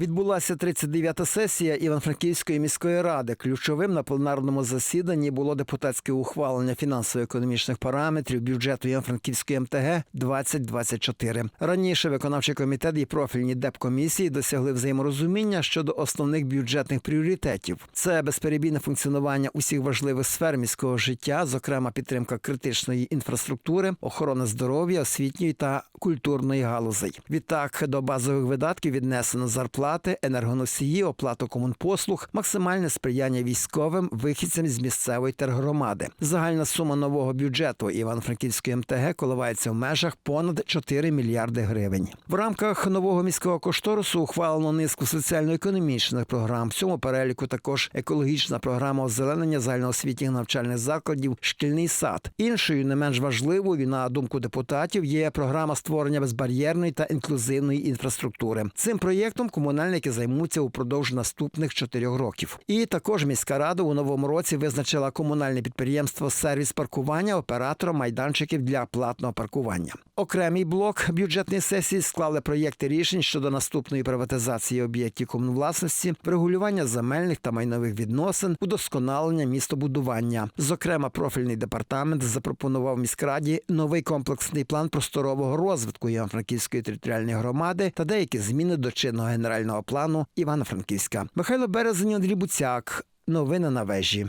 Відбулася 39-та сесія Івано-Франківської міської ради. Ключовим на пленарному засіданні було депутатське ухвалення фінансово-економічних параметрів бюджету Івано-Франківської МТГ 2024. Раніше виконавчий комітет і профільні депкомісії досягли взаєморозуміння щодо основних бюджетних пріоритетів. Це безперебійне функціонування усіх важливих сфер міського життя, зокрема підтримка критичної інфраструктури, охорона здоров'я, освітньої та культурної галузей. Відтак до базових видатків віднесено зарплати, енергоносії, оплату комунпослуг, максимальне сприяння військовим вихідцям з місцевої тергромади. Загальна сума нового бюджету Івано-Франківської МТГ коливається в межах понад 4 мільярди гривень. В рамках нового міського кошторису ухвалено низку соціально-економічних програм. В цьому переліку також екологічна програма озеленення загальноосвітніх навчальних закладів Шкільний сад. Іншою, не менш важливою, на думку депутатів, є програма створення безбар'єрної та інклюзивної інфраструктури. Цим проєктом комунальники займуться упродовж наступних чотирьох років. І також міська рада у новому році визначила комунальне підприємство сервіс паркування оператором майданчиків для платного паркування. Окремий блок бюджетної сесії склали проєкти рішень щодо наступної приватизації об'єктів комунвласності, врегулювання земельних та майнових відносин, удосконалення містобудування. Зокрема, профільний департамент запропонував міськраді новий комплексний план просторового розвитку Івано-Франківської територіальної громади та деякі зміни до чинного генерального плану Івано-Франківська. Михайло Березень, Андрій Буцяк. Новини на вежі.